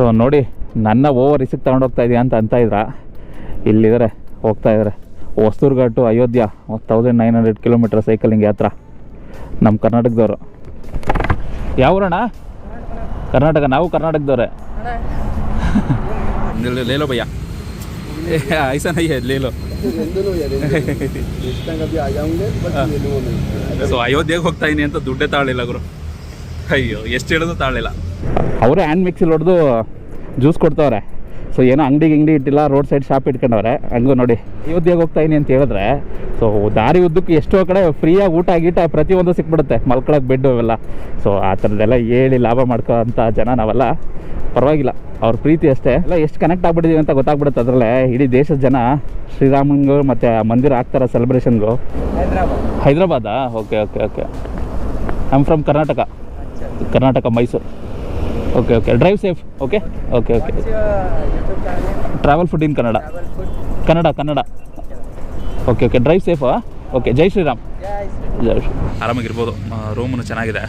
So ನೋಡಿ ನನ್ನ over ಇಸಿಗೆ ತೊಗೊಂಡೋಗ್ತಾ ಇದೆಯಾ ಅಂತ ಅಂತ ಇದ್ರ? ಇಲ್ಲಿದ್ದಾರೆ ಹೋಗ್ತಾ ಇದ್ದಾರೆ Hosur ghat Ayodhya thousand nine hundred kilometre cycling ಯಾತ್ರ ನಮ್ಮ ಕರ್ನಾಟಕದವರು. ಯಾವಣ ಕರ್ನಾಟಕ ನಾವು ಕರ್ನಾಟಕದವ್ರೆ. ಲೇಲೋ ಭಯ್ಯ. ಐಸಾ ನೈ ಲೇಲೋ. ಸೊ ಅಯೋಧ್ಯೆಗೆ ಹೋಗ್ತಾ ಇದೀನಿ ಅಂತ ದುಡ್ಡೇ ತಾಳಿಲ್ಲ ಗುರು. ಅಯ್ಯೋ ಎಷ್ಟು ಹೇಳೋದು ತಾಳಿಲ್ಲ. ಅವರೇ ಹ್ಯಾಂಡ್ ಮಿಕ್ಸಿಲ್ ಹೊಡೆದು ಜ್ಯೂಸ್ ಕೊಡ್ತಾವ್ರೆ. ಸೊ ಏನೋ ಅಂಗಡಿಗೆ ಅಂಗಡಿ ಇಟ್ಟಿಲ್ಲ ರೋಡ್ ಸೈಡ್ ಶಾಪ್ ಇಟ್ಕೊಂಡವ್ರೆ. ಹಂಗೂ ನೋಡಿ ಅಯೋಧ್ಯೆಗೆ ಹೋಗ್ತಾ ಇದೀನಿ ಅಂತ ಹೇಳಿದ್ರೆ ಸೊ ದಾರಿ ಉದ್ದಕ್ಕೆ ಎಷ್ಟೋ ಕಡೆ ಫ್ರೀಯಾಗಿ ಊಟ ಗೀಟ ಪ್ರತಿಯೊಂದು ಸಿಕ್ಬಿಡುತ್ತೆ. ಮಲ್ಕೊಳಕ್ಕೆ ಬೆಡ್ ಅವೆಲ್ಲ. ಸೊ ಆ ಥರದ್ದೆಲ್ಲ ಹೇಳಿ ಲಾಭ ಮಾಡ್ಕೋ ಅಂತ ಜನ ನಾವೆಲ್ಲ. ಪರವಾಗಿಲ್ಲ. ಅವ್ರ ಪ್ರೀತಿ ಅಷ್ಟೇ. ಎಲ್ಲ ಎಷ್ಟು ಕನೆಕ್ಟ್ ಆಗ್ಬಿಟ್ಟಿದೀವಿ ಅಂತ ಗೊತ್ತಾಗ್ಬಿಡುತ್ತೆ ಅದರಲ್ಲೇ. ಇಡೀ ದೇಶದ ಜನ ಶ್ರೀರಾಮಂಗು ಮತ್ತು ಆ ಮಂದಿರ ಆಗ್ತಾರ ಸೆಲೆಬ್ರೇಷನ್ಗೂ ಹೈದ್ರಾಬಾದಾ. Okay okay okay I am from Karnataka Karnataka Mysuru. Okay okay drive safe okay okay okay travel food in Kannada Kannada Kannada okay okay drive ಸೇಫಾ okay ಜೈ ಶ್ರೀರಾಮ್ ಜೈ ಶ್ರೀ ಆರಾಮಾಗಿರ್ಬೋದು. ರೂಮನ್ನು ಚೆನ್ನಾಗಿದೆ.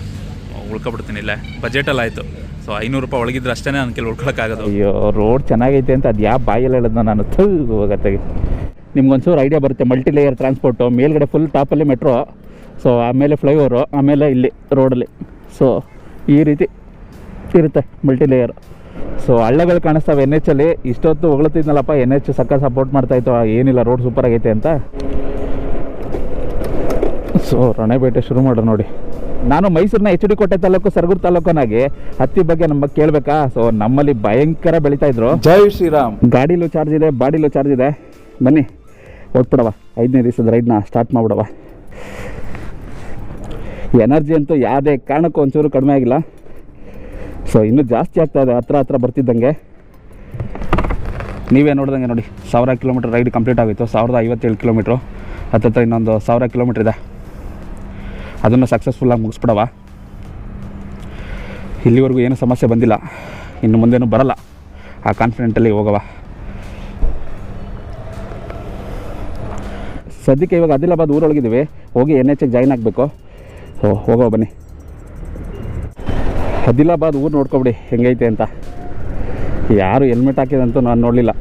ಉಳ್ಕೊಬಿಡ್ತೀನಿ ಇಲ್ಲೇ. ಬಜೆಟಲ್ಲಿ ಆಯಿತು. ಸೊ ಐನೂರು ರೂಪಾಯಿ ಒಳಗಿದ್ರೆ ಅಷ್ಟೇ ನನ್ನ ಕೆಲವು ಉಳ್ಕೊಳಕ್ಕಾಗೋದು. ಅಯ್ಯೋ ರೋಡ್ ಚೆನ್ನಾಗೈತೆ ಅಂತ ಅದು ಯಾವ ಬಾಯಲ್ಲಿ ಹೇಳೋದು ನಾನು. ಹೋಗತ್ತೆ. ನಿಮ್ಗೊಂಚೂರು ಐಡಿಯಾ ಬರುತ್ತೆ. ಮಲ್ಟಿ ಲೇಯರ್ ಟ್ರಾನ್ಸ್ಪೋರ್ಟು ಮೇಲ್ಗಡೆ ಫುಲ್ ಟಾಪಲ್ಲಿ ಮೆಟ್ರೋ ಸೊ ಆಮೇಲೆ ಫ್ಲೈಓವರು ಆಮೇಲೆ ಇಲ್ಲಿ ರೋಡಲ್ಲಿ ಸೊ ಈ ರೀತಿ ಇರುತ್ತೆ ಮಲ್ಟಿ ಲೇಯರ್ ಸೊ ಹಳ್ಳಗಳು ಕಾಣಿಸ್ತಾವೆ ಎನ್ ಎಚ್ ಅಲ್ಲಿ. ಇಷ್ಟೊತ್ತು ಹೊಗಳ್ತಿದ್ನಲ್ಲಪ್ಪ ಎನ್ ಎಚ್ ಸಕ್ಕ ಸಪೋರ್ಟ್ ಮಾಡ್ತಾಯಿತ್ತು ಏನಿಲ್ಲ ರೋಡ್ ಸೂಪರ್ ಆಗೈತೆ ಅಂತ. ಸೊ ರಣೆಬೇಟೆ ಶುರು ಮಾಡೋಣ ನೋಡಿ. ನಾನು ಮೈಸೂರಿನ ಎಚ್ ಡಿ ಕೋಟೆ ತಾಲೂಕು ಸರ್ಗೂರು ತಾಲೂಕನಾಗಿ ಹತ್ತಿ ಬಗ್ಗೆ ನಮ್ಮ ಕೇಳಬೇಕಾ? ಸೊ ನಮ್ಮಲ್ಲಿ ಭಯಂಕರ ಬೆಳೀತಾ ಇದ್ರು. ಜೈ ಶ್ರೀರಾಮ್. ಗಾಡಿಲು ಚಾರ್ಜ್ ಇದೆ ಬಾಡಿಲೂ ಚಾರ್ಜ್ ಇದೆ. ಬನ್ನಿ ಹೊಟ್ಬಿಡವ ಐದನೇ ದಿವಸದ ರೈಡ್ನ ಸ್ಟಾರ್ಟ್ ಮಾಡ್ಬಿಡವ ಎನರ್ಜಿ ಅಂತೂ ಯಾವುದೇ ಕಾರಣಕ್ಕೂ ಒಂಚೂರು ಕಡಿಮೆ ಆಗಿಲ್ಲ. ಸೊ ಇನ್ನೂ ಜಾಸ್ತಿ ಆಗ್ತಾ ಇದೆ, ಹತ್ರ ಹತ್ರ ಬರ್ತಿದ್ದಂಗೆ. ನೀವೇ ನೋಡ್ದಂಗೆ ನೋಡಿ, ಸಾವಿರ ಕಿಲೋಮೀಟ್ರ್ ರೈಡ್ ಕಂಪ್ಲೀಟ್ ಆಗಿತ್ತು, ಸಾವಿರದ ಐವತ್ತೇಳು ಕಿಲೋಮೀಟ್ರು. ಹತ್ತತ್ರ ಇನ್ನೊಂದು ಸಾವಿರ ಕಿಲೋಮೀಟ್ರ್ ಇದೆ. ಅದನ್ನು ಸಕ್ಸಸ್ಫುಲ್ಲಾಗಿ ಮುಗಿಸ್ಬಿಡವ? ಇಲ್ಲಿವರೆಗೂ ಏನೂ ಸಮಸ್ಯೆ ಬಂದಿಲ್ಲ, ಇನ್ನು ಮುಂದೇನು ಬರಲ್ಲ. ಆ ಕಾನ್ಫಿಡೆಂಟಲ್ಲಿ ಹೋಗವ ಸದ್ಯಕ್ಕೆ ಇವಾಗ ಆದಿಲಾಬಾದ್ ಊರೊಳಗಿದ್ದೀವಿ, ಹೋಗಿ ಎನ್ ಎಚ್ ಜಾಯ್ನ್ ಆಗಬೇಕು. ಸೊ ಹೋಗೋ ಬನ್ನಿ. ಆದಿಲಾಬಾದ್ ಊರು ನೋಡ್ಕೊಬಿಡಿ, ಹೆಂಗೈತೆ ಅಂತ. ಯಾರು ಹೆಲ್ಮೆಟ್ ಹಾಕಿದಂತೂ ನಾನು ನೋಡಲಿಲ್ಲ.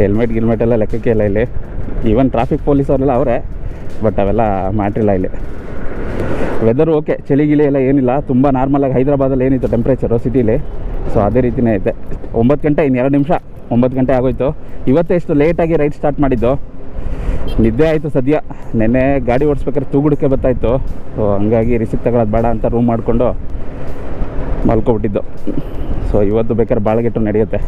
ಹೆಲ್ಮೆಟ್, ಗಿಲ್ಮೆಟ್ ಎಲ್ಲ ಲೆಕ್ಕಕ್ಕೆ ಇಲ್ಲ ಇಲ್ಲಿ. ಈವನ್ ಟ್ರಾಫಿಕ್ ಪೊಲೀಸ್ ಅವರೆಲ್ಲ ಅವರೇ ಬಟ್ ಅವೆಲ್ಲ ಮ್ಯಾಟ್ರಿಲ್ಲ ಇಲ್ಲಿ. ವೆದರು ಓಕೆ ಚಳಿ ಗಿಳಿ ಎಲ್ಲ ಏನಿಲ್ಲ. ತುಂಬ ನಾರ್ಮಲಾಗಿ ಹೈದ್ರಾಬಾದಲ್ಲಿ ಏನಿತ್ತು ಟೆಂಪ್ರೇಚರು ಸಿಟಿಲಿ. ಸೊ ಅದೇ ರೀತಿಯೇ ಐತೆ. ಒಂಬತ್ತು ಗಂಟೆ ಇನ್ನು ಎರಡು ನಿಮಿಷ. ಒಂಬತ್ತು ಗಂಟೆ ಆಗೋಯ್ತು. ಇವತ್ತೇ ಎಷ್ಟು ಲೇಟಾಗಿ ರೈಡ್ ಸ್ಟಾರ್ಟ್ ಮಾಡಿದ್ದು. ನಿದ್ದೆ ಆಯಿತು ಸದ್ಯ. ನೆನ್ನೆ ಗಾಡಿ ಓಡಿಸ್ಬೇಕಾದ್ರೆ ತೂಗುಡಕ್ಕೆ ಬರ್ತಾಯಿತ್ತು. ಸೊ ಹಂಗಾಗಿ ರಿಸಿಪ್ಟ್ ತಗೊಳ್ಳೋದು ಬೇಡ ಅಂತ ರೂಮ್ ಮಾಡಿಕೊಂಡು ಮಲ್ಕೊಬಿಟ್ಟಿದ್ದು. ಸೊ ಇವತ್ತು ಬೇಕಾದ್ರೆ ಬಾಳಗೆಟ್ಟು ನಡೆಯುತ್ತೆ.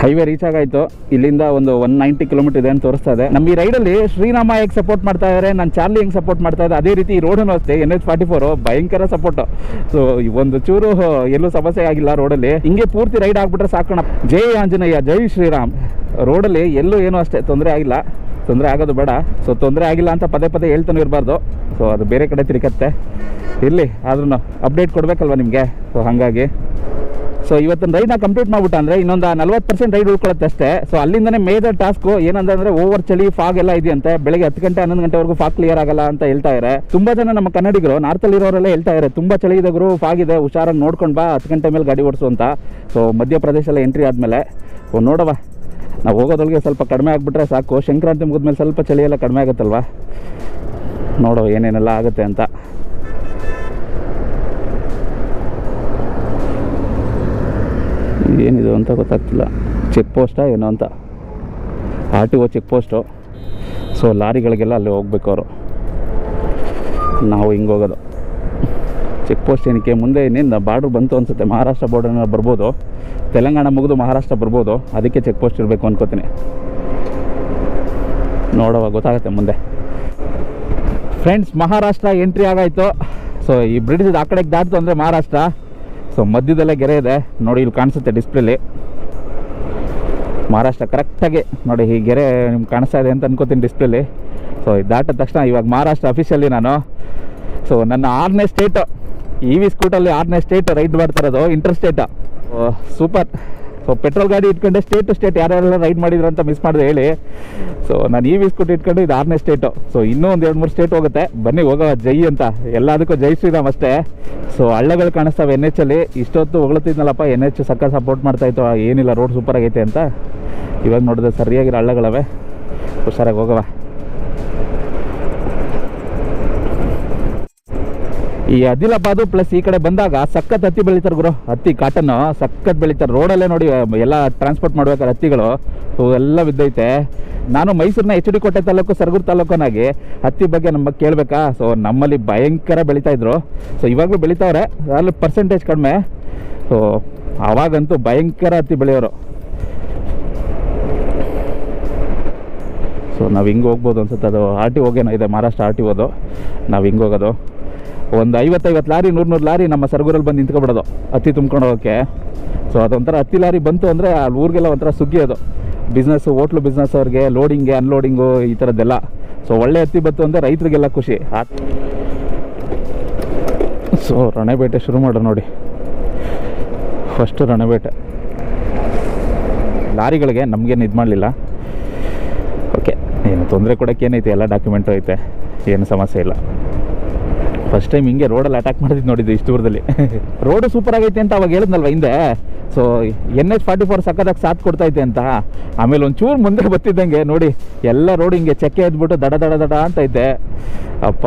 ಹೈವೇ ರೀಚ್ ಆಗಾಯ್ತು. ಇಲ್ಲಿಂದ ಒಂದು ಒನ್ ನೈಂಟಿ ಕಿಲೋಮೀಟರ್ ಇದೆ ಅಂತ ತೋರಿಸ್ತಾ ಇದೆ. ನಮ್ಮ ಈ ರೈಡಲ್ಲಿ ಶ್ರೀರಾಮ ಹೇಗೆ ಸಪೋರ್ಟ್ ಮಾಡ್ತಾ ಇದ್ದಾರೆ ನಾನು ಚಾರ್ಲಿ ಹೆಂಗೆ ಸಪೋರ್ಟ್ ಮಾಡ್ತಾ ಇದೆ ಅದೇ ರೀತಿ ಈ ರೋಡನ್ನು ಅಷ್ಟೇ ಎನ್ ಎಚ್ ಫಾರ್ಟಿ ಫೋರ್ ಭಯಂಕರ ಸಪೋರ್ಟು ಸೊ ಒಂದು ಚೂರು ಎಲ್ಲೂ ಸಮಸ್ಯೆ ಆಗಿಲ್ಲ ರೋಡಲ್ಲಿ ಹಿಂಗೆ ಪೂರ್ತಿ ರೈಡ್ ಆಗ್ಬಿಟ್ರೆ ಸಾಕೋಣ ಜೈ ಆಂಜನೇಯ, ಜೈ ಶ್ರೀರಾಮ್. ರೋಡಲ್ಲಿ ಎಲ್ಲೂ ಏನೂ ಅಷ್ಟೇ ತೊಂದರೆ ಆಗಿಲ್ಲ. ತೊಂದರೆ ಆಗೋದು ಬೇಡ. ಸೊ ತೊಂದರೆ ಆಗಿಲ್ಲ ಅಂತ ಪದೇ ಪದೇ ಹೇಳ್ತಾನೂ ಇರಬಾರ್ದು. ಸೊ ಅದು ಬೇರೆ ಕಡೆ ತಿರುಗತ್ತೆ. ಇರಲಿ ಆದ್ರೂ ಅಪ್ಡೇಟ್ ಕೊಡಬೇಕಲ್ವ ನಿಮಗೆ? ಸೊ ಹಾಗಾಗಿ. ಸೊ ಇವತ್ತಿನ ರೈಡ್ನ ಕಂಪ್ಲೀಟ್ ಮಾಡ್ಬಿಟ್ಟು ಅಂದರೆ ಇನ್ನೊಂದು ನಲ್ವತ್ತು ಪರ್ಸೆಂಟ್ ರೈಡ್ ಉಳ್ಕೊಳ್ಳುತ್ತೆ ಅಷ್ಟೇ. ಸೊ ಅಲ್ಲಿಂದನೇ ಮೇಜರ್ ಟಾಸ್ಕು ಏನಂದ್ರೆ ಓವರ್ ಚಳಿ ಫಾಗ್ ಎಲ್ಲ ಇದೆಯಂತೆ. ಬೆಳಗ್ಗೆ ಹತ್ತು ಗಂಟೆ, ಹನ್ನೊಂದು ಗಂಟೆವರೆಗೂ ಫಾಗ್ ಕ್ಲಿಯರ್ ಆಗಲ್ಲ ಅಂತ ಹೇಳ್ತಾ ಇದ್ದಾರೆ ತುಂಬಾ ಜನ ನಮ್ಮ ಕನ್ನಡಿಗರು ನಾರ್ತಲ್ಲಿ ಇರೋರೆಲ್ಲ ಹೇಳ್ತಾ ಇದ್ದಾರೆ ತುಂಬಾ ಚಳಿ ಇದೆ ಗುರು ಫಾಗ್ ಇದೆ, ಹುಷಾರಾಗಿ ನೋಡ್ಕೊಂಡು ಬಾ, ಹತ್ತು ಗಂಟೆ ಮೇಲೆ ಗಾಡಿ ಓಡಿಸು ಅಂತ. ಸೊ ಮಧ್ಯಪ್ರದೇಶಲ್ಲ ಎಂಟ್ರಿ ಆದಮೇಲೆ, ಓ ನೋಡವ ನಾವು ಹೋಗೋದೊಳಗೆ ಸ್ವಲ್ಪ ಕಡಿಮೆ ಆಗಿಬಿಟ್ರೆ ಸಾಕು. ಸಂಕ್ರಾಂತಿ ಮುಗಿದ್ಮೇಲೆ ಸ್ವಲ್ಪ ಚಳಿ ಎಲ್ಲ ಕಡಿಮೆ ಆಗುತ್ತಲ್ವಾ? ನೋಡೋ ಏನೇನೆಲ್ಲ ಆಗುತ್ತೆ ಅಂತ. ಏನಿದು ಅಂತ ಗೊತ್ತಾಗ್ತಿಲ್ಲ. ಚೆಕ್ ಪೋಸ್ಟಾ ಏನೋ ಅಂತ. R T O check post so ಲಾರಿಗಳಿಗೆಲ್ಲ ಅಲ್ಲಿ ಹೋಗ್ಬೇಕು ಅವರು. ನಾವು ಹಿಂಗೆ ಹೋಗೋದು. ಚೆಕ್ ಪೋಸ್ಟ್ ಏನಕ್ಕೆ? ಮುಂದೆ ಇನ್ನೇನು ಬಾರ್ಡ್ರ್ ಬಂತು ಅನಿಸುತ್ತೆ. ಮಹಾರಾಷ್ಟ್ರ ಬಾರ್ಡರ್ನ ಬರ್ಬೋದು. ತೆಲಂಗಾಣ ಮುಗಿದು ಮಹಾರಾಷ್ಟ್ರ ಬರ್ಬೋದು. ಅದಕ್ಕೆ ಚೆಕ್ ಪೋಸ್ಟ್ ಇರಬೇಕು ಅನ್ಕೋತೀನಿ. ನೋಡುವ ಗೊತ್ತಾಗುತ್ತೆ ಮುಂದೆ. ಫ್ರೆಂಡ್ಸ್ ಮಹಾರಾಷ್ಟ್ರ ಎಂಟ್ರಿ ಆಗಾಯಿತು. ಸೊ ಈ ಬ್ರಿಡ್ಜ್ ಆ ಕಡೆಗೆ ದಾಟ್ತು ಅಂದರೆ ಮಹಾರಾಷ್ಟ್ರ. ಸೊ ಮಧ್ಯದಲ್ಲೇ ಗೆರೆ ಇದೆ. ನೋಡಿ, ಇಲ್ಲಿ ಕಾಣಿಸುತ್ತೆ ಡಿಸ್ಪ್ಲೇಲಿ ಮಹಾರಾಷ್ಟ್ರ ಕರೆಕ್ಟಾಗಿ ನೋಡಿ, ಈ ಗೆರೆ ನಿಮ್ಗೆ ಕಾಣಿಸ್ತಾ ಇದೆ ಅಂತ ಅನ್ಕೋತೀನಿ ಡಿಸ್ಪ್ಲೇಲಿ ಸೊ ಇದು ದಾಟಿದ ತಕ್ಷಣ ಇವಾಗ ಮಹಾರಾಷ್ಟ್ರ ಅಫಿಷಿಯಲಿ ನಾನು. ಸೊ ನನ್ನ ಆರನೇ ಸ್ಟೇಟು ಇ ವಿ ಸ್ಕೂಟಲ್ಲಿ ಆರನೇ ಸ್ಟೇಟ್ ರೈಡ್ ಮಾಡ್ತಾ ಇರೋದು ಇಂಟರ್ ಸೂಪರ್ ಸೊ ಪೆಟ್ರೋಲ್ ಗಾಡಿ ಇಟ್ಕೊಂಡೆ ಸ್ಟೇಟ್ ಟು ಸ್ಟೇಟ್ ಯಾರ್ಯಾರೆಲ್ಲ ರೈಡ್ ಮಾಡಿದ್ರು ಅಂತ ಮಿಸ್ ಮಾಡಿದೆ ಹೇಳಿ. ಸೊ ನಾನು ಈ ಬಿಸ್ಕುಟ್ ಇಟ್ಕೊಂಡು ಇದು ಆರನೇ ಸ್ಟೇಟು ಸೊ ಇನ್ನೂ ಒಂದು ಎರಡು ಮೂರು ಸ್ಟೇಟ್ ಹೋಗುತ್ತೆ. ಬನ್ನಿ, ಹೋಗೋ ಜೈ ಅಂತ. ಎಲ್ಲದಕ್ಕೂ ಜೈ ಶ್ರೀರಾಮ್ ಅಷ್ಟೇ. ಸೊ ಹಳ್ಳಗಳು ಕಾಣಿಸ್ತಾವೆ ಎನ್ ಎಚ್ ಅಲ್ಲಿ. ಇಷ್ಟೊತ್ತು ಹೊಗಳುತ್ತಿದ್ನಲ್ಲಪ್ಪ ಎನ್ ಎಚ್ ಸಕ್ಕ ಸಪೋರ್ಟ್ ಮಾಡ್ತಾ ಇತ್ತು. ಏನಿಲ್ಲ ರೋಡ್ ಸೂಪರ್ ಆಗೈತೆ ಅಂತ. ಇವಾಗ ನೋಡಿದ್ರೆ ಸರಿಯಾಗಿರೋ ಹಳ್ಳಗಳವೆ. ಹುಷಾರಾಗಿ ಹೋಗವ ಈ ಅದಿಲಾಬಾದು ಪ್ಲಸ್ ಈ ಕಡೆ ಬಂದಾಗ ಸಖತ್ ಹತ್ತಿ ಬೆಳಿತಾರೆ ಗುರು. ಹತ್ತಿ ಕಾಟನ್ನು ಸಖತ್ ಬೆಳಿತಾರೆ. ರೋಡಲ್ಲೇ ನೋಡಿ, ಎಲ್ಲ ಟ್ರಾನ್ಸ್ಪೋರ್ಟ್ ಮಾಡ್ಬೇಕಾದ್ರೆ ಹತ್ತಿಗಳು ಸೊ ಎಲ್ಲ ಬಿದ್ದೈತೆ. ನಾನು ಮೈಸೂರಿನ ಎಚ್ ಡಿ ಕೋಟೆ ತಾಲೂಕು, ಸರಗೂರು ತಾಲೂಕನಾಗಿ ಹತ್ತಿ ಬಗ್ಗೆ ನಮ್ಮ ಕೇಳಬೇಕಾ? ಸೊ ನಮ್ಮಲ್ಲಿ ಭಯಂಕರ ಬೆಳೀತಾ ಇದ್ರು. ಸೊ ಇವಾಗಲೂ ಬೆಳೀತಾವ್ರೆ. ಅಲ್ಲಿ ಪರ್ಸೆಂಟೇಜ್ ಕಡಿಮೆ. ಸೊ ಅವಾಗಂತೂ ಭಯಂಕರ ಹತ್ತಿ ಬೆಳೆಯೋರು. ಸೊ ನಾವು ಹಿಂಗೆ ಹೋಗ್ಬೋದು ಅನ್ಸುತ್ತೆ ಅದು. ಆರ್ ಟಿ ಹೋಗೇನೋ ಇದೆ. ಮಹಾರಾಷ್ಟ್ರ ಆರ್ ಟಿ ಹೋದು ನಾವು ಹಿಂಗೆ ಹೋಗೋದು. ಒಂದು ಐವತ್ತೈವತ್ತು ಲಾರಿ, ನೂರು ನೂರು ಲಾರಿ ನಮ್ಮ ಸರಗೂರಲ್ಲಿ ಬಂದು ನಿಂತ್ಕೊಬಿಡೋದು. ಹತ್ತಿ ತುಂಬ್ಕೊಂಡು ಹೋಗೋಕ್ಕೆ. ಸೊ ಅದೊಂಥರ ಹತ್ತಿ ಲಾರಿ ಬಂತು ಅಂದರೆ ಆ ಊರಿಗೆಲ್ಲ ಒಂಥರ ಸುಗ್ಗಿ ಅದು. ಬಿಸ್ನೆಸ್ಸು ಹೋಟ್ಲು ಬಿಸ್ನೆಸ್ ಅವ್ರಿಗೆ ಲೋಡಿಂಗ್ಗೆ ಅನ್ಲೋಡಿಂಗು ಈ ಥರದ್ದೆಲ್ಲ. ಸೊ ಒಳ್ಳೆ ಹತ್ತಿ ಬಂತು ಅಂದರೆ ರೈತರಿಗೆಲ್ಲ ಖುಷಿ. ಸೊ ರಣಬೇಟೆ ಶುರು ಮಾಡೋ ನೋಡಿ. ಫಸ್ಟು ರಣಬೇಟೆ. ಲಾರಿಗಳಿಗೆ ನಮಗೇನು ಇದು ಮಾಡಲಿಲ್ಲ. ಓಕೆ ಏನು ತೊಂದರೆ ಕೊಡೋಕ್ಕೇನೈತೆ ಎಲ್ಲ ಡಾಕ್ಯುಮೆಂಟು ಐತೆ. ಏನು ಸಮಸ್ಯೆ ಇಲ್ಲ. ಫಸ್ಟ್ ಟೈಮ್ ಹಿಂಗೆ ರೋಡಲ್ಲಿ ಅಟ್ಯಾಕ್ ಮಾಡಿದ್ದು ನೋಡಿದ್ದು ಇಷ್ಟು ದೂರದಲ್ಲಿ. ರೋಡು ಸೂಪರ್ ಆಗೈತೆ ಅಂತ ಅವಾಗ ಹೇಳಿದ್ನಲ್ವ ಹಿಂದೆ. So N H forty four ಸಕ್ಕದಾಗಿ ಸಾಥ್ ಕೊಡ್ತೈತೆ ಅಂತ. ಆಮೇಲೆ ಒಂಚೂರು ಮುಂದೆ ಬರ್ತಿದ್ದಂಗೆ ನೋಡಿ, ಎಲ್ಲ ರೋಡ್ ಹಿಂಗೆ ಚೆಕ್ಕೆ ಎದ್ಬಿಟ್ಟು ದಡ ದಡ ದಡ ಅಂತೈತೆ ಅಪ್ಪ,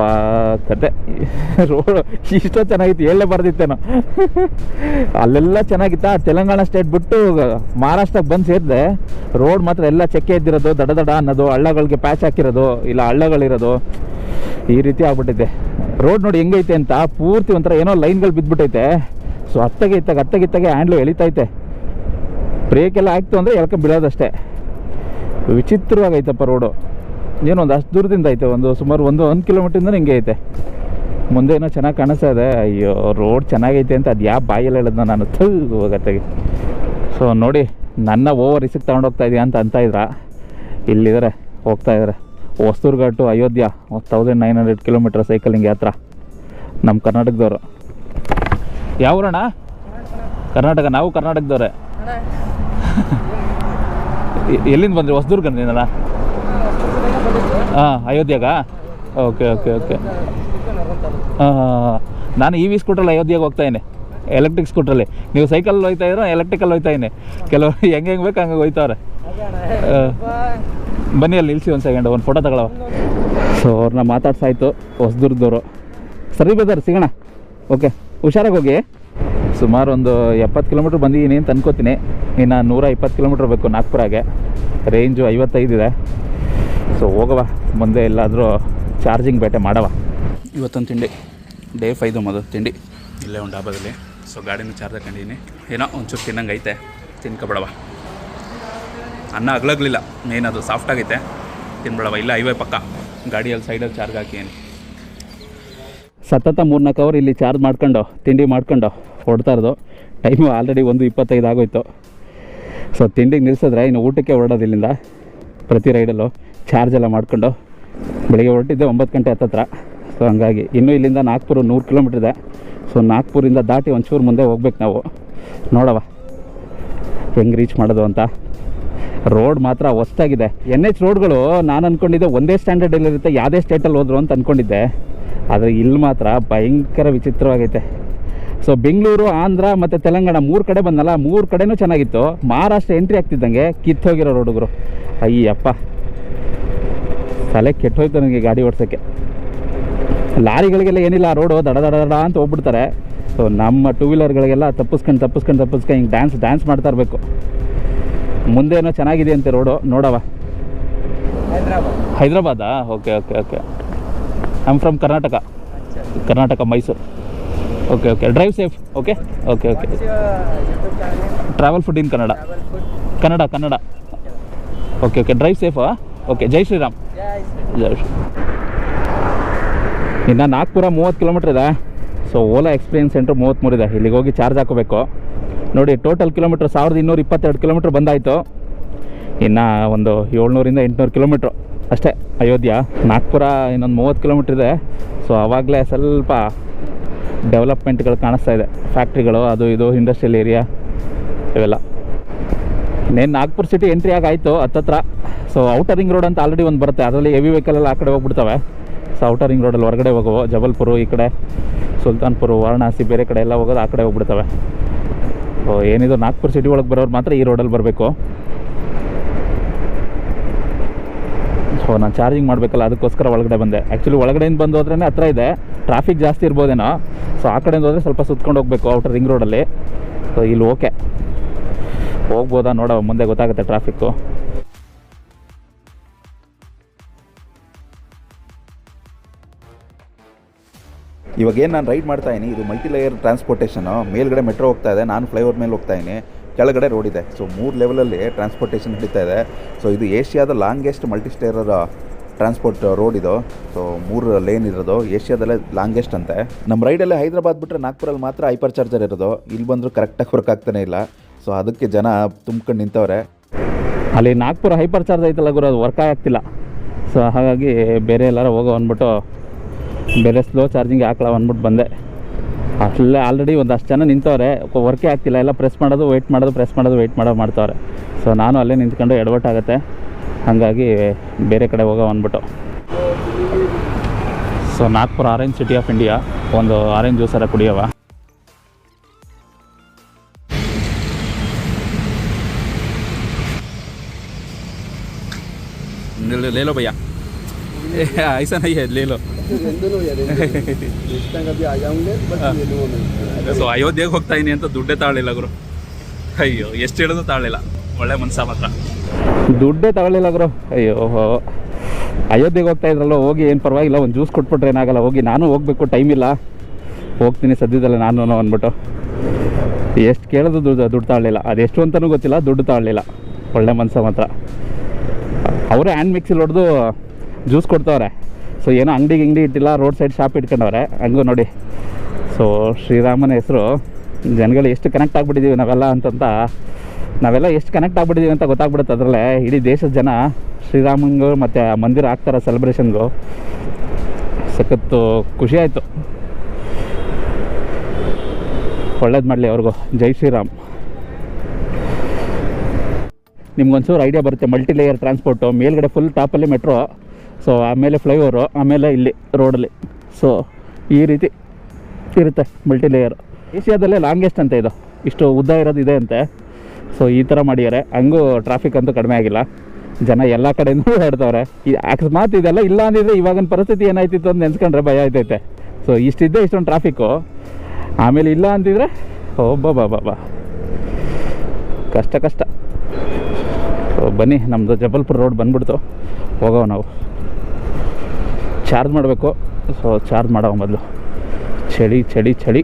ಕತೆ. ರೋಡ್ ಇಷ್ಟೋ ಚೆನ್ನಾಗಿತ್ತು, ಹೇಳಲೇ ಬರ್ದಿತ್ತೇನೋ. ಅಲ್ಲೆಲ್ಲ ಚೆನ್ನಾಗಿತ್ತ? ತೆಲಂಗಾಣ ಸ್ಟೇಟ್ ಬಿಟ್ಟು ಮಹಾರಾಷ್ಟ್ರಕ್ಕೆ ಬಂದು ಸೇರಿದೆ. ರೋಡ್ ಮಾತ್ರ ಎಲ್ಲ ಚೆಕ್ಕೆ ಎದ್ದಿರೋದು, ದಡ ದಡ ಅನ್ನೋದು, ಹಳ್ಳಗಳಿಗೆ ಪ್ಯಾಚ್ ಹಾಕಿರೋದು, ಇಲ್ಲ ಹಳ್ಳಗಳಿರೋದು. ಈ ರೀತಿ ಆಗ್ಬಿಟ್ಟೈತೆ ರೋಡ್ ನೋಡಿ ಹೆಂಗೈತೆ ಅಂತ, ಪೂರ್ತಿ ಒಂಥರ ಏನೋ ಲೈನ್ಗಳು ಬಿದ್ದುಬಿಟ್ಟೈತೆ ಸೊ ಅತ್ತಗೆ ಇತ್ತಾಗ, ಅತ್ತಗೆ ಇತ್ತಾಗೆ ಹ್ಯಾಂಡ್ಲು ಎಳಿತೈತೆ ಬ್ರೇಕ್ ಎಲ್ಲ ಆಗ್ತು ಅಂದರೆ ಎಳ್ಕೊಂಡು ಬಿಡೋದಷ್ಟೇ ವಿಚಿತ್ರವಾಗೈತಪ್ಪ ರೋಡು ಏನೋ ಒಂದು ಅಷ್ಟು ದೂರದಿಂದ ಐತೆ, ಒಂದು ಸುಮಾರು ಒಂದು ಒಂದು ಕಿಲೋಮೀಟ್ರಿಂದ ಹಿಂಗೆ ಐತೆ. ಮುಂದೆ ಏನೋ ಚೆನ್ನಾಗಿ ಕಾಣಿಸ್ತಾ ಇದೆ. ಅಯ್ಯೋ ರೋಡ್ ಚೆನ್ನಾಗೈತೆ ಅಂತ ಅದು ಯಾವ ಬಾಯಲ್ಲಿ ಹೇಳಿದ್ನ ನಾನು? ಥೂ ಹೋಗತ್ತೆಗೆ ಸೊ ನೋಡಿ, ನನ್ನ ಓವರ್ ರಿಸಿಕ್ ತೊಗೊಂಡೋಗ್ತಾ ಇದೆಯಾ ಅಂತ ಅಂತ ಇದ್ರ? ಇಲ್ಲಿದ್ದಾರೆ ಹೋಗ್ತಾ ಇದ್ದಾರೆ ಹೊಸ್ತೂರ್ಘಾಟ್ ghat Ayodhya thousand nine hundred kilometre cycling ಯಾತ್ರ. ನಮ್ಮ ಕರ್ನಾಟಕದವರು. ಯಾವೂರಣ್ಣ ಕರ್ನಾಟಕ ನಾವು ಕರ್ನಾಟಕದವ್ರೆ. ಎಲ್ಲಿಂದ ಬಂದ್ರಿ? ಹೊಸದುರ್ಗನಿಂದಲ್ಲ ಹಾಂ ಅಯೋಧ್ಯಾಗ? Okay okay okay. ಹಾಂ ನಾನು ಇ ವಿ ಸ್ಕೂಟ್ರಲ್ಲಿ ಅಯೋಧ್ಯೆಗೆ ಹೋಗ್ತಾಯಿನಿ ಎಲೆಕ್ಟ್ರಿಕ್ ಸ್ಕೂಟ್ರಲ್ಲಿ ನೀವು ಸೈಕಲ್ ಹೋಯ್ತಾ ಇರೋ ಎಲೆಕ್ಟ್ರಿಕಲ್ ಹೋಯ್ತಾ ಇದ್ದೀನಿ ಕೆಲವರು ಹೆಂಗೆ ಹೆಂಗೆ ಬೇಕು ಹಂಗೆ ಹೋಯ್ತವ್ರೆ. ಬನ್ನಿ ಅಲ್ಲಿ ನಿಲ್ಸಿ ಒಂದು ಸೆಕೆಂಡ್ ಒಂದು ಫೋಟೋ ತಗೊಳವ. ಸೊ ಅವ್ರನ್ನ ಮಾತಾಡ್ಸಾಯ್ತು ಹೊಸದುರ್ದವರು. ಸರಿ ಬದರ್ ಸಿಗೋಣ. ಓಕೆ ಹುಷಾರಾಗಿ ಹೋಗಿ. ಸುಮಾರು ಒಂದು ಎಪ್ಪತ್ತು ಕಿಲೋಮೀಟ್ರ್ ಬಂದಿದ್ದೀನಿ ಅಂತ ಅನ್ಕೋತೀನಿ. ಇನ್ನು ನೂರ ಇಪ್ಪತ್ತು ಕಿಲೋಮೀಟ್ರ್ ಬೇಕು ನಾಗ್ಪುರಾಗೆ. ರೇಂಜು ಐವತ್ತೈದಿದೆ ಸೊ ಹೋಗವ ಮುಂದೆ ಎಲ್ಲಾದರೂ ಚಾರ್ಜಿಂಗ್ ಬೇಟೆ ಮಾಡವ ಇವತ್ತೊಂದು ತಿಂಡಿ. ಡೇ ಫೈದು ಮೊದಲು ತಿಂಡಿ. ಇಲ್ಲೇ ಒಂದು ಡಾಬಾದಲ್ಲಿ ಸೊ ಗಾಡಿನೂ ಚಾರ್ಜ್ ಹಾಕೊಂಡಿದ್ದೀನಿ ಏನೋ ಒಂಚೂರು ತಿನ್ನಂಗೆ ಐತೆ ತಿನ್ಕೊಬೇಡವ ಅನ್ನ ಅಗ್ಲಾಗ್ಲಿಲ್ಲ ಮೇನ್ ಅದು ಸಾಫ್ಟ್ ಆಗೈತೆ. ತಿನ್ಬೇಡವ ಇಲ್ಲ, ಐವೇ ಪಕ್ಕ. ಗಾಡಿಯಲ್ಲಿ ಸೈಡಲ್ಲಿ ಚಾರ್ಜ್ ಹಾಕಿ ಏನು ಸತತ ಮೂರ್ನಾಲ್ಕು ಅವರ್ ಇಲ್ಲಿ ಚಾರ್ಜ್ ಮಾಡ್ಕೊಂಡು, ತಿಂಡಿ ಮಾಡ್ಕೊಂಡು ಹೊಡ್ತಾ ಇರೋದು. ಟೈಮು ಆಲ್ರೆಡಿ ಒಂದು ಇಪ್ಪತ್ತೈದು ಆಗೋಯ್ತು. ಸೊ ತಿಂಡಿಗೆ ನಿಲ್ಲಿಸಿದ್ರೆ ಇನ್ನು ಊಟಕ್ಕೆ ಹೊರಡೋದು ಇಲ್ಲಿಂದ. ಪ್ರತಿ ರೈಡಲ್ಲೂ ಚಾರ್ಜ್ ಎಲ್ಲ ಮಾಡ್ಕೊಂಡು. ಬೆಳಿಗ್ಗೆ ಹೊರಟಿದ್ದೆ ಒಂಬತ್ತು ಗಂಟೆ ಹತ್ತತ್ರ. ಸೊ ಹಂಗಾಗಿ ಇನ್ನೂ ಇಲ್ಲಿಂದ ನಾಗ್ಪುರ ನೂರು ಕಿಲೋಮೀಟ್ರ್ ಇದೆ. ಸೊ ನಾಗ್ಪುರಿಂದ ದಾಟಿ ಒಂಚೂರು ಮುಂದೆ ಹೋಗ್ಬೇಕು ನಾವು. ನೋಡವ ಹೆಂಗೆ ರೀಚ್ ಮಾಡೋದು ಅಂತ. ರೋಡ್ ಮಾತ್ರ ಹೊಸ್ತಾಗಿದೆ. ಎನ್ ಎಚ್ ರೋಡ್ಗಳು ನಾನು ಅಂದ್ಕೊಂಡಿದ್ದೆ ಒಂದೇ ಸ್ಟ್ಯಾಂಡರ್ಡಲ್ಲಿರುತ್ತೆ ಯಾವುದೇ ಸ್ಟೇಟಲ್ಲಿ ಹೋದ್ರು ಅಂತ ಅಂದ್ಕೊಂಡಿದ್ದೆ ಆದರೆ ಇಲ್ಲಿ ಮಾತ್ರ ಭಯಂಕರ ವಿಚಿತ್ರವಾಗೈತೆ. ಸೊ ಬೆಂಗಳೂರು ಆಂಧ್ರ ಮತ್ತು ತೆಲಂಗಾಣ ಮೂರು ಕಡೆ ಬಂದಲ್ಲ, ಮೂರು ಕಡೆನೂ ಚೆನ್ನಾಗಿತ್ತು. ಮಹಾರಾಷ್ಟ್ರ ಎಂಟ್ರಿ ಆಗ್ತಿದ್ದಂಗೆ ಕಿತ್ತೋಗಿರೋ ರೋಡುಗಳು. ಅಯ್ಯಪ್ಪ. ತಲೆ ಕೆಟ್ಟೋಯ್ತು ನನಗೆ ಗಾಡಿ ಓಡ್ಸೋಕ್ಕೆ. ಲಾರಿಗಳಿಗೆಲ್ಲ ಏನಿಲ್ಲ ರೋಡು ದಡ ದಡ ದಡ ಅಂತ ಹೋಗ್ಬಿಡ್ತಾರೆ. ಸೊ ನಮ್ಮ ಟೂ ವೀಲರ್ಗಳಿಗೆಲ್ಲ ತಪ್ಪಿಸ್ಕೊಂಡು ತಪ್ಪಿಸ್ಕೊಂಡು ತಪ್ಪಿಸ್ಕೊಂಡು ಹಿಂಗೆ ಡ್ಯಾನ್ಸ್ ಡ್ಯಾನ್ಸ್ ಮಾಡ್ತಾ ಇರಬೇಕು. ಮುಂದೆ ಏನೋ ಚೆನ್ನಾಗಿದೆ ಅಂತೆ ರೋಡು ನೋಡವ Hyderabad? Okay okay okay. Am from Karnataka Karnataka Mysuru okay okay. Drive safe okay? Okay okay. Travel food in Kannada Kannada Kannada okay okay. Drive ಸೇಫಾ okay, ಜೈ ಶ್ರೀರಾಮ್. ಜೈ ಶ್ರೀ ಇನ್ನು ನಾಗ್ಪುರ ಮೂವತ್ತು ಕಿಲೋಮೀಟ್ರ್ ಇದೆ. ಸೊ ಓಲಾ ಎಕ್ಸ್ಪೀರಿಯನ್ಸ್ ಸೆಂಟ್ರ್ ಮೂವತ್ತ್ಮೂರು ಇದೆ. ಇಲ್ಲಿಗೆ ಹೋಗಿ ಚಾರ್ಜ್ ಹಾಕೋಬೇಕು. ನೋಡಿ ಟೋಟಲ್ ಕಿಲೋಮೀಟ್ರ್ ಸಾವಿರದ ಇನ್ನೂರ ಇಪ್ಪತ್ತೆರಡು ಕಿಲೋಮೀಟ್ರ್ ಬಂದಾಯಿತು. ಇನ್ನು ಒಂದು ಏಳ್ನೂರಿಂದ ಎಂಟುನೂರು ಕಿಲೋಮೀಟ್ರು ಅಷ್ಟೇ, ಅಯೋಧ್ಯ. ನಾಗ್ಪುರ ಇನ್ನೊಂದು ಮೂವತ್ತು ಕಿಲೋಮೀಟ್ರ್ ಇದೆ. ಸೊ ಆವಾಗಲೇ ಸ್ವಲ್ಪ ಡೆವಲಪ್ಮೆಂಟ್ಗಳು ಕಾಣಿಸ್ತಾ ಇದೆ. ಫ್ಯಾಕ್ಟ್ರಿಗಳು ಅದು ಇದು ಇಂಡಸ್ಟ್ರಿಯಲ್ ಏರಿಯಾ ಇವೆಲ್ಲ. ಇನ್ನೇನು ನಾಗ್ಪುರ್ ಸಿಟಿ ಎಂಟ್ರಿ ಆಗಾಯಿತು ಹತ್ತತ್ರ. ಸೊ ಔಟರ್ ರಿಂಗ್ ರೋಡ್ ಅಂತ ಆಲ್ರೆಡಿ ಒಂದು ಬರುತ್ತೆ. ಅದರಲ್ಲಿ ಹೆವಿ ವೆಹಿಕಲ್ ಎಲ್ಲ ಆ ಕಡೆ ಹೋಗ್ಬಿಡ್ತವೆ. ಸೊ ಔಟರ್ ರಿಂಗ್ ರೋಡಲ್ಲಿ ಹೊರಗಡೆ ಹೋಗುವ. ಜಬಲ್ಪುರು ಈ ಕಡೆ, ಸುಲ್ತಾನ್ಪುರ್, ವಾರಣಾಸಿ ಬೇರೆ ಕಡೆ ಎಲ್ಲ ಹೋಗೋದು ಆ ಕಡೆ ಹೋಗ್ಬಿಡ್ತವೆ. ಸೊ ಏನಿದು, ನಾಗ್ಪುರ್ ಸಿಟಿ ಒಳಗೆ ಬರೋರು ಮಾತ್ರ ಈ ರೋಡಲ್ಲಿ ಬರಬೇಕು. ಸೊ ನಾನು ಚಾರ್ಜಿಂಗ್ ಮಾಡಬೇಕಲ್ಲ, ಅದಕ್ಕೋಸ್ಕರ ಒಳಗಡೆ ಬಂದೆ. ಆ್ಯಕ್ಚುಲಿ ಒಳಗಡೆಯಿಂದ ಬಂದು ಹೋದ್ರೆ ಹತ್ರ ಇದೆ. ಟ್ರಾಫಿಕ್ ಜಾಸ್ತಿ ಇರ್ಬೋದೇನೋ? ಸೊ ಆ ಕಡೆಯಿಂದ ಹೋದರೆ ಸ್ವಲ್ಪ ಸುತ್ಕೊಂಡು ಹೋಗಬೇಕು ಔಟರ್ ರಿಂಗ್ ರೋಡಲ್ಲಿ ಸೊ ಇಲ್ಲಿ ಓಕೆ ಹೋಗ್ಬೋದಾ ನೋಡೋ ಮುಂದೆ ಗೊತ್ತಾಗುತ್ತೆ ಟ್ರಾಫಿಕ್ಕು ಇವಾಗ ಏನು ನಾನು ರೈಡ್ ಮಾಡ್ತಾ ಇದ್ದೀನಿ ಇದು ಮಲ್ಟಿ ಲೇಯರ್ ಟ್ರಾನ್ಸ್ಪೋರ್ಟೇಷನು ಮೇಲ್ಗಡೆ ಮೆಟ್ರೋ ಹೋಗ್ತಾ ಇದೆ, ನಾನು ಫ್ಲೈಓವರ್ ಮೇಲೆ ಹೋಗ್ತಾ ಇದ್ದೀನಿ ಕೆಳಗಡೆ ರೋಡ್ ಇದೆ. ಸೊ ಮೂರು ಲೆವೆಲಲ್ಲಿ ಟ್ರಾನ್ಸ್ಪೋರ್ಟೇಷನ್ ನಡೀತಾ ಇದೆ. ಸೊ ಇದು ಏಷ್ಯಾದ ಲಾಂಗೆಸ್ಟ್ ಮಲ್ಟಿಸ್ಟೇರರ್ ಟ್ರಾನ್ಸ್ಪೋರ್ಟ್ ರೋಡ್ ಇದು. ಸೊ ಮೂರು ಲೇನ್ ಇರೋದು. ಏಷ್ಯಾದಲ್ಲೇ ಲಾಂಗೆಸ್ಟ್ ಅಂತೆ. ನಮ್ಮ ರೈಡಲ್ಲಿ ಹೈದ್ರಾಬಾದ್ ಬಿಟ್ಟರೆ ನಾಗ್ಪುರಲ್ಲಿ ಮಾತ್ರ ಹೈಪರ್ ಚಾರ್ಜರ್ ಇರೋದು. ಇಲ್ಲಿ ಬಂದರೂ ಕರೆಕ್ಟಾಗಿ ವರ್ಕ್ ಆಗ್ತಾನೆ ಇಲ್ಲ. ಸೊ ಅದಕ್ಕೆ ಜನ ತುಂಬ್ಕೊಂಡು ನಿಂತವ್ರೆ. ಅಲ್ಲಿ ನಾಗ್ಪುರ ಹೈಪರ್ ಚಾರ್ಜ್ ಐತಲ್ಲ ಗುರು, ಅದು ವರ್ಕ್ ಆಗ್ತಿಲ್ಲ. ಸೊ ಹಾಗಾಗಿ ಬೇರೆ ಎಲ್ಲಾರು ಹೋಗೋ ಅಂದ್ಬಿಟ್ಟು ಬೇರೆ ಸ್ಲೋ ಚಾರ್ಜಿಂಗ್ ಹಾಕಲ್ಲ ಅಂದ್ಬಿಟ್ಟು ಬಂದೆ. ಅಷ್ಟಲ್ಲೇ ಆಲ್ರೆಡಿ ಒಂದು ಅಷ್ಟು ಜನ ನಿಂತವ್ರೆ ವರ್ಕೇ ಆಗ್ತಿಲ್ಲ, ಎಲ್ಲ ಪ್ರೆಸ್ ಮಾಡೋದು ವೆಯ್ಟ್ ಮಾಡೋದು ಪ್ರೆಸ್ ಮಾಡೋದು ವೆಯ್ಟ್ ಮಾಡೋದು ಮಾಡ್ತವ್ರೆ. ಸೊ ನಾನು ಅಲ್ಲೇ ನಿಂತ್ಕೊಂಡು ಎಡವಟ್ಟಾಗುತ್ತೆ ಹಾಗಾಗಿ ಬೇರೆ ಕಡೆ ಹೋಗೋ ಅಂದ್ಬಿಟ್ಟು. So Nagpur orange city of India ಒಂದು ಆರೆಂಜ್ ಜ್ಯೂಸರ ಕುಡಿಯವ ಲೇಲೋ ಭಯ್ಯ. ऐसा नहीं है ले लो दोनों यार नेक्स्ट टाइम कभी आ जाऊंगे बस ये दोनों में ಸೊ ಅಯೋಧ್ಯೆಗೆ ಹೋಗ್ತಾ ಇದೀನಿ ಅಂತ ದುಡ್ಡೇ ತಾಳಿಲ್ಲ ಗುರು ಅಯ್ಯೋ ಎಷ್ಟು ಹೇಳಿದ್ರು ತಾಳಿಲ್ಲ ಒಳ್ಳೆ ಮನ್ಸ ಮಾತ್ರ ದುಡ್ಡೇ ತಗೊಳ್ಳಿಲ್ಲ ಗುರು ಅಯ್ಯೋ ಅಯೋಧ್ಯೆಗೆ ಹೋಗ್ತಾ ಇದ್ರಲ್ಲ ಹೋಗಿ ಏನು ಪರವಾಗಿಲ್ಲ ಒಂದು ಜ್ಯೂಸ್ ಕೊಟ್ಬಿಟ್ರೆ ಏನಾಗಲ್ಲ ಹೋಗಿ ನಾನು ಹೋಗ್ಬೇಕು ಟೈಮ್ ಇಲ್ಲ ಹೋಗ್ತೀನಿ ಸದ್ಯದಲ್ಲೇ ನಾನು ಅಂದ್ಬಿಟ್ಟು ಎಷ್ಟು ಕೇಳೋದು ದುಡ್ಡು ದುಡ್ಡು ತಾಳಲಿಲ್ಲ ಅದೆಷ್ಟು ಅಂತಲೂ ಗೊತ್ತಿಲ್ಲ ದುಡ್ಡು ತಾಳಲಿಲ್ಲ ಒಳ್ಳೆ ಮನ್ಸ ಮಾತ್ರ ಅವರೇ ಹ್ಯಾಂಡ್ ಮಿಕ್ಸಿಲ್ ಹೊಡೆದು ಜ್ಯೂಸ್ ಕೊಡ್ತವ್ರೆ. ಸೊ ಏನೋ ಅಂಗಡಿ ಗಿಂಗಡಿ ಇಟ್ಟಿಲ್ಲ ರೋಡ್ ಸೈಡ್ ಶಾಪ್ ಇಟ್ಕೊಂಡವ್ರೆ. ಹಂಗೂ ನೋಡಿ. ಸೊ ಶ್ರೀರಾಮನ ಹೆಸರು ಜನಗಳು ಎಷ್ಟು ಕನೆಕ್ಟ್ ಆಗಿಬಿಟ್ಟಿದ್ದೀವಿ ನಾವೆಲ್ಲ ಅಂತಂತ, ನಾವೆಲ್ಲ ಎಷ್ಟು ಕನೆಕ್ಟ್ ಆಗಿಬಿಟ್ಟಿದ್ದೀವಿ ಅಂತ ಗೊತ್ತಾಗ್ಬಿಡುತ್ತೆ ಅದರಲ್ಲೇ. ಇಡೀ ದೇಶದ ಜನ ಶ್ರೀರಾಮಂಗು ಮತ್ತು ಆ ಮಂದಿರ ಆಗ್ತಾರೆ ಸೆಲೆಬ್ರೇಷನ್ಗೂ ಸಖತ್ತು ಖುಷಿ ಆಯಿತು. ಒಳ್ಳೇದು ಮಾಡಲಿ ಅವ್ರಿಗೂ. ಜೈ ಶ್ರೀರಾಮ್. ನಿಮ್ಗೊಂಚೂರು ಐಡಿಯಾ ಬರುತ್ತೆ ಮಲ್ಟಿ ಲೇಯರ್ ಟ್ರಾನ್ಸ್ಪೋರ್ಟು ಮೇಲ್ಗಡೆ ಫುಲ್ ಟಾಪಲ್ಲಿ ಮೆಟ್ರೋ ಸೊ ಆಮೇಲೆ ಫ್ಲೈಓವರು ಆಮೇಲೆ ಇಲ್ಲಿ ರೋಡಲ್ಲಿ ಸೊ ಈ ರೀತಿ ಇರುತ್ತೆ ಮಲ್ಟಿ ಲೇಯರ್ ಏಷ್ಯಾದಲ್ಲೇ ಲಾಂಗೆಸ್ಟ್ ಅಂತ ಇದು. ಇಷ್ಟು ಉದ್ದ ಇರೋದು ಇದೆ ಅಂತೆ. ಸೊ ಈ ಥರ ಮಾಡಿದ್ದಾರೆ. ಹಂಗೂ ಟ್ರಾಫಿಕ್ ಅಂತೂ ಕಡಿಮೆ ಆಗಿಲ್ಲ. ಜನ ಎಲ್ಲ ಕಡೆಯೂ ಹೇಳ್ತವ್ರೆ. ಈ ಅಕಸ್ಮಾತ್ ಇದೆಲ್ಲ ಇಲ್ಲ ಅಂದಿದ್ರೆ ಇವಾಗಿನ ಪರಿಸ್ಥಿತಿ ಏನಾಯ್ತಿತ್ತು ಅಂತ ನೆನ್ಸ್ಕೊಂಡ್ರೆ ಭಯ ಆಯ್ತೈತೆ. ಸೊ ಇಷ್ಟಿದ್ದೆ ಇಷ್ಟೊಂದು ಟ್ರಾಫಿಕ್ಕು ಆಮೇಲೆ ಇಲ್ಲ ಅಂತಿದ್ರೆ ಒಬ್ಬ ಬಾ ಬಾ ಬಾ ಕಷ್ಟ ಕಷ್ಟ. ಬನ್ನಿ ನಮ್ಮದು ಜಬಲ್ಪುರ್ ರೋಡ್ ಬಂದ್ಬಿಡ್ತು. ಹೋಗೋ ನಾವು. ಚಾರ್ಜ್ ಮಾಡಬೇಕು. ಸೊ ಚಾರ್ಜ್ ಮಾಡೋ ಮೊದಲು. ಚಳಿ ಚಳಿ ಚಳಿ.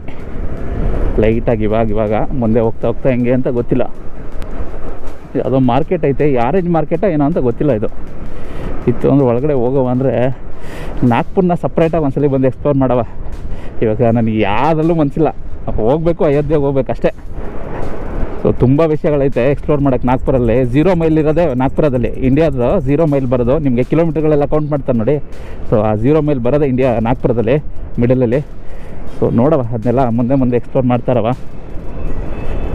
ಲೈಟಾಗಿ ಇವಾಗ ಇವಾಗ ಮುಂದೆ ಹೋಗ್ತಾ ಹೋಗ್ತಾ ಹೆಂಗೆ ಅಂತ ಗೊತ್ತಿಲ್ಲ. ಯಾವುದೋ ಮಾರ್ಕೆಟ್ ಐತೆ ಯಾರೇಜ್ ಮಾರ್ಕೆಟ ಏನೋ ಅಂತ ಗೊತ್ತಿಲ್ಲ ಇದು. ಇತ್ತು ಅಂದ್ರೆ ಒಳಗಡೆ ಹೋಗವ ಅಂದರೆ ನಾಗ್ಪುರ್ನ ಸಪ್ರೇಟಾಗಿ ಒಂದ್ಸಲಿ ಬಂದು ಎಕ್ಸ್ಪ್ಲೋರ್ ಮಾಡವ. ಇವಾಗ ನನಗೆ ಯಾವುದರಲ್ಲೂ ಮನಸ್ಸಿಲ್ಲ ಹೋಗಬೇಕು, ಅಯೋಧ್ಯೆಗೆ ಹೋಗ್ಬೇಕು ಅಷ್ಟೇ. ಸೊ ತುಂಬ ವಿಷಯಗಳೈತೆ. ಎಕ್ಸ್ಪ್ಲೋರ್ ಮಾಡೋಕ್ಕೆ ನಾಗ್ಪುರಲ್ಲಿ. ಝೀರೋ ಮೈಲ್ ಇರೋದೇ ನಾಗ್ಪುರದಲ್ಲಿ. ಇಂಡಿಯಾದ ಝೀರೋ ಮೈಲ್ ಬರೋದು. ನಿಮಗೆ ಕಿಲೋಮೀಟರ್ಗಳೆಲ್ಲ ಕೌಂಟ್ ಮಾಡ್ತಾರೆ ನೋಡಿ. ಸೊ ಆ ಝೀರೋ ಮೈಲ್ ಬರೋದೇ ಇಂಡಿಯಾ ನಾಗ್ಪುರದಲ್ಲಿ ಮಿಡಲಲ್ಲಿ ಸೊ ನೋಡವ ಅದನ್ನೆಲ್ಲ ಮುಂದೆ ಮುಂದೆ ಎಕ್ಸ್ಪ್ಲೋರ್ ಮಾಡ್ತಾರವ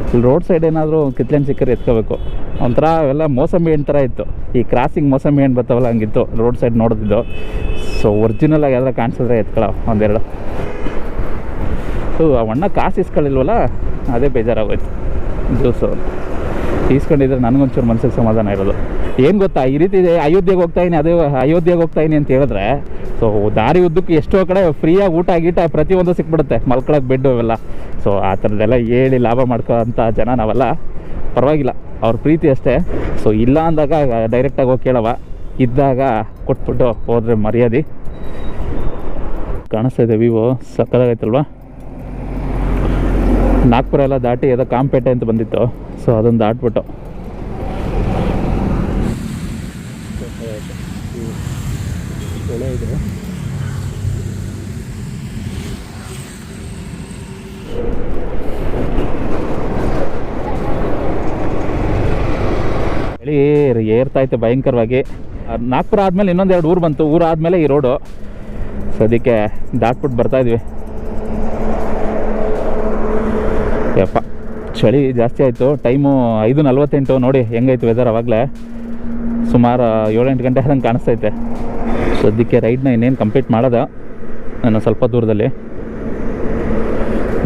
ಇಲ್ಲಿ ರೋಡ್ ಸೈಡ್ ಏನಾದರೂ ಕಿತ್ಲೆನ್ ಸಿಕ್ಕರೆ ಎತ್ಕೋಬೇಕು. ಒಂಥರ ಎಲ್ಲ ಮೋಸಂಬಿ ಹಣ್ಣು ಥರ ಇತ್ತು. ಈ ಕ್ರಾಸಿಂಗ್ ಮೋಸಂಬಿ ಹಣ್ಣು ಬರ್ತಾವಲ್ಲ ಹಂಗಿತ್ತು. ರೋಡ್ ಸೈಡ್ ನೋಡೋದಿದ್ದು ಸೊ ಒರಿಜಿನಲ್ ಆಗಿ ಯಾವ್ದಾರ ಕಾಣಿಸಿದ್ರೆ ಎತ್ಕೊಳ್ಳೋ ಒಂದೆರಡು. ಸೊ ಆ ಅಣ್ಣ ಕಾಸು ಇಸ್ಕೊಳ್ಳಿಲ್ವಲ್ಲ ಅದೇ ಬೇಜಾರಾಗೋಯ್ತು. ಜ್ಯೂಸು. ಈಸ್ಕೊಂಡಿದ್ರೆ ನನಗೊಂಚೂರು ಮನಸ್ಸಿಗೆ ಸಮಾಧಾನ ಇರೋದು. ಏನು ಗೊತ್ತಾ, ಈ ರೀತಿ ಅಯೋಧ್ಯೆಗೆ ಹೋಗ್ತಾ ಇದೀನಿ, ಅದೇ ಅಯೋಧ್ಯೆಗೆ ಹೋಗ್ತಾಯಿನಿ ಅಂತ ಹೇಳಿದ್ರೆ, ಸೊ ದಾರಿ ಉದ್ದಕ್ಕೆ ಎಷ್ಟೋ ಕಡೆ ಫ್ರೀಯಾಗಿ ಊಟ ಗೀಟ ಪ್ರತಿಯೊಂದು ಸಿಕ್ಬಿಡುತ್ತೆ ಮಲ್ಕೊಳಕ್ಕೆ ಬೆಡ್ಡು ಅವೆಲ್ಲ. ಸೊ ಆ ಥರದ್ದೆಲ್ಲ ಹೇಳಿ ಲಾಭ ಮಾಡ್ಕೋ ಅಂತ ಜನ ನಾವೆಲ್ಲ. ಪರವಾಗಿಲ್ಲ, ಅವ್ರ ಪ್ರೀತಿ ಅಷ್ಟೇ. ಸೊ ಇಲ್ಲ ಅಂದಾಗ ಡೈರೆಕ್ಟಾಗಿ ಹೋಗಿ ಕೇಳವ. ಇದ್ದಾಗ ಕೊಟ್ಬಿಟ್ಟು ಹೋದರೆ ಮರ್ಯಾದೆ. ಕಾಣಿಸ್ತಾ ಇದೆ ವಿವೋ ಸಕ್ಕದಾಗೈತಲ್ವಾ ನಾಗ್ಪುರ ಎಲ್ಲ ದಾಟಿ ಏನೋ ಕಾಂಪೇಟೆ ಅಂತ ಬಂದಿತ್ತು. ಸೊ ಅದನ್ನು ದಾಟ್ಬಿಟ್ಟು ಏರ್ತಾ ಇತ್ತು ಭಯಂಕರವಾಗಿ. ನಾಗ್ಪುರ ಆದಮೇಲೆ ಇನ್ನೊಂದು ಎರಡು ಊರು ಬಂತು. ಊರು ಆದ್ಮೇಲೆ ಈ ರೋಡು ಸೊ ಅದಕ್ಕೆ ದಾಟ್ಬಿಟ್ಟು ಬರ್ತಾ ಯಪ್ಪ, ಚಳಿ ಜಾಸ್ತಿ ಆಯಿತು. ಟೈಮು ಐದು ನಲ್ವತ್ತೆಂಟು, ನೋಡಿ ಹೆಂಗೈತೆ ವೆದರ್ ಆವಾಗಲೇ ಸುಮಾರು ಏಳೆಂಟು ಗಂಟೆ ಆದಂಗೆ ಕಾಣಿಸ್ತೈತೆ. ಸದ್ಯಕ್ಕೆ ರೈಡ್ನ ಇನ್ನೇನು ಕಂಪ್ಲೀಟ್ ಮಾಡೋದ. ನಾನು ಸ್ವಲ್ಪ ದೂರದಲ್ಲಿ.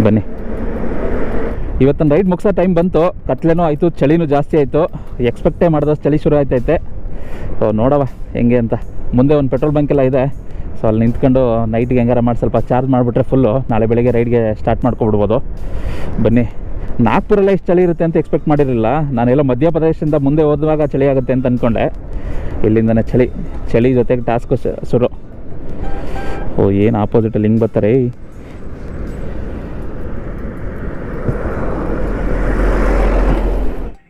ಬನ್ನಿ. ಇವತ್ತಿನ ರೈಡ್ ಮುಗಿಸೋ ಟೈಮ್ ಬಂತು. ಕತ್ಲೆನೂ ಆಯಿತು, ಚಳಿನೂ ಜಾಸ್ತಿ ಆಯಿತು. ಎಕ್ಸ್ಪೆಕ್ಟೇ ಮಾಡಿದಷ್ಟು ಚಳಿ ಶುರು ಆಯ್ತೈತೆ. ಸೊ ನೋಡವ ಹೆಂಗೆ ಅಂತ. ಮುಂದೆ ಒಂದು ಪೆಟ್ರೋಲ್ ಬಂಕೆಲ್ಲ ಇದೆ. ಸೊ ಅಲ್ಲಿ ನಿಂತ್ಕೊಂಡು ನೈಟ್ಗೆ ಹೆಂಗಾರ ಮಾಡಿ ಸ್ವಲ್ಪ ಚಾರ್ಜ್ ಮಾಡಿಬಿಟ್ರೆ ಫುಲ್ಲು ನಾಳೆ ಬೆಳಗ್ಗೆ ರೈಡ್ಗೆ ಸ್ಟಾರ್ಟ್ ಮಾಡ್ಕೊಬಿಡ್ಬೋದು. ಬನ್ನಿ. ನಾಗ್ಪುರಲ್ಲೇ ಇಷ್ಟು ಚಳಿ ಇರುತ್ತೆ ಅಂತ ಎಕ್ಸ್ಪೆಕ್ಟ್ ಮಾಡಿರಲಿಲ್ಲ. ನಾನೆಲ್ಲ ಮಧ್ಯಪ್ರದೇಶದಿಂದ ಮುಂದೆ ಹೋದಾಗ ಚಳಿ ಆಗುತ್ತೆ ಅಂತ ಅಂದ್ಕೊಂಡೆ ಇಲ್ಲಿಂದನೇ ಚಳಿ. ಚಳಿ ಜೊತೆಗೆ ಟಾಸ್ಕು ಶುರು. ಓ, ಏನು ಆಪೋಸಿಟಲ್ಲಿ ಹಿಂಗೆ ಬರ್ತಾರೆ?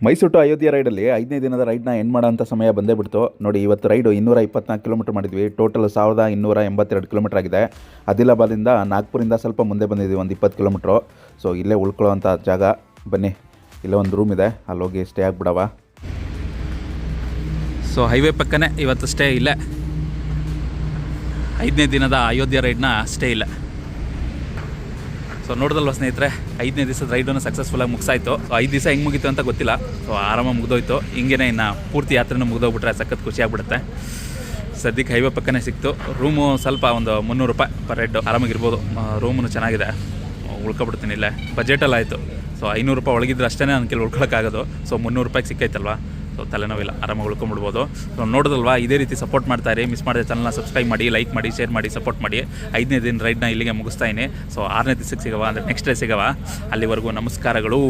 ಮೈಸೂರು ಟು ಅಯೋಧ್ಯೆ ರೈಡಲ್ಲಿ ಐದನೇ ದಿನದ ರೈಡ್ನ ಎಂಡ್ ಮಾಡೋಂಥ ಸಮಯ ಬಂದೇ ಬಿಡ್ತು. ನೋಡಿ, ಇವತ್ತು ರೈಡು ಇನ್ನೂರ ಇಪ್ಪತ್ನಾಲ್ಕು ಕಿಲೋಮೀಟರ್ ಮಾಡಿದ್ವಿ. ಟೋಟಲ್ ಸಾವಿರದ ಇನ್ನೂರ ಎಂಬತ್ತೆರಡು ಕಿಲೋಮೀಟರ್ ಆಗಿದೆ. ಆದಿಲಾಬಾದಿಂದ ನಾಗ್ಪುರಿಂದ ಸ್ವಲ್ಪ ಮುಂದೆ ಬಂದಿದ್ದೀವಿ, ಒಂದು ಇಪ್ಪತ್ತು ಕಿಲೋಮೀಟ್ರು. ಸೊ ಇಲ್ಲೇ ಉಳ್ಕೊಳ್ಳೋವಂಥ ಜಾಗ. ಬನ್ನಿ, ಇಲ್ಲೇ ಒಂದು ರೂಮ್ ಇದೆ. ಅಲ್ಲಿ ಹೋಗಿ ಸ್ಟೇ ಆಗಿಬಿಡವ. ಸೊ ಹೈವೇ ಪಕ್ಕನೇ ಇವತ್ತು ಸ್ಟೇ ಇಲ್ಲ. ಐದನೇ ದಿನದ ಅಯೋಧ್ಯೆ ರೈಡ್ನ ಸ್ಟೇ ಇಲ್ಲ. ಸೊ ನೋಡಿದಲ್ವ ಸ್ನೇಹಿತರೆ? ಐದನೇ ದಿವಸದ ರೈಡನ್ನು ಸಕ್ಸಸ್ಫುಲ್ಲಾಗಿ ಮುಗಿಸಾಯ್ತು. ಸೊ ಐದು ದಿವಸ ಹೆಂಗೆ ಮುಗಿತು ಅಂತ ಗೊತ್ತಿಲ್ಲ. ಸೊ ಆರಾಮಾಗಿ ಮುಗಿದೋಯ್ತು. ಹಿಂಗೇನೆ ಇನ್ನು ಪೂರ್ತಿ ಯಾತ್ರೆನೂ ಮುಗ್ದೋಗ್ಬಿಟ್ರೆ ಸಖತ್ ಖುಷಿ ಆಗ್ಬಿಡುತ್ತೆ. ಸದ್ಯಕ್ಕೆ ಹೈವೇ ಪಕ್ಕನೇ ಸಿಕ್ತು. ರೂಮು ಸ್ವಲ್ಪ ಒಂದು ಮುನ್ನೂರು ರೂಪಾಯಿ ಪರ್ ಹೆಡ್ಡು ಆರಾಮಾಗಿರ್ಬೋದು ರೂಮು ಚೆನ್ನಾಗಿದೆ. ಉಳ್ಕೊಬಿಡ್ತೀನಿ ಇಲ್ಲೇ. ಬಜೆಟಲ್ಲಿ ಆಯಿತು. ಸೊ ಐನೂರು ರೂಪಾಯಿ ಒಳಗಿದ್ರೆ ಅಷ್ಟೇ ನನ್ನ ಕೆಲವು ಉಳ್ಕೊಳಕ್ಕಾಗೋದು. ಸೊ ಮುನ್ನೂರು ರೂಪಾಯಿಗೆ ಸಿಕ್ಕೈತಲ್ವಾ? ಸೊ ತಲೆನೋವಿಲ್ಲ, ಆರಾಮಾಗಿ ಉಳ್ಕೊಂಡ್ಬಿಡ್ಬೋದು ಸೊ ನೋಡೋದಲ್ವಾ? ಇದೇ ರೀತಿ ಸಪೋರ್ಟ್ ಮಾಡ್ತಾ ಇರಿ ಮಿಸ್ ಮಾಡಿದ ಚಾನಲ್ನ ಸಬ್ಸ್ಕ್ರೈಬ್ ಮಾಡಿ ಲೈಕ್ ಮಾಡಿ ಶೇರ್ ಮಾಡಿ ಸಪೋರ್ಟ್ ಮಾಡಿ. ಐದನೇ ದಿನ ರೈಡ್ನ ಇಲ್ಲಿಗೆ ಮುಗಿಸ್ತಾ ಇದ್ದೀನಿ. ಸೊ ಆರನೇ ದಿವಸಕ್ಕೆ ಸಿಗವ, ಅಂದರೆ ನೆಕ್ಸ್ಟ್ ಡೇ ಸಿಗವ. ಅಲ್ಲಿವರೆಗೂ ನಮಸ್ಕಾರಗಳು.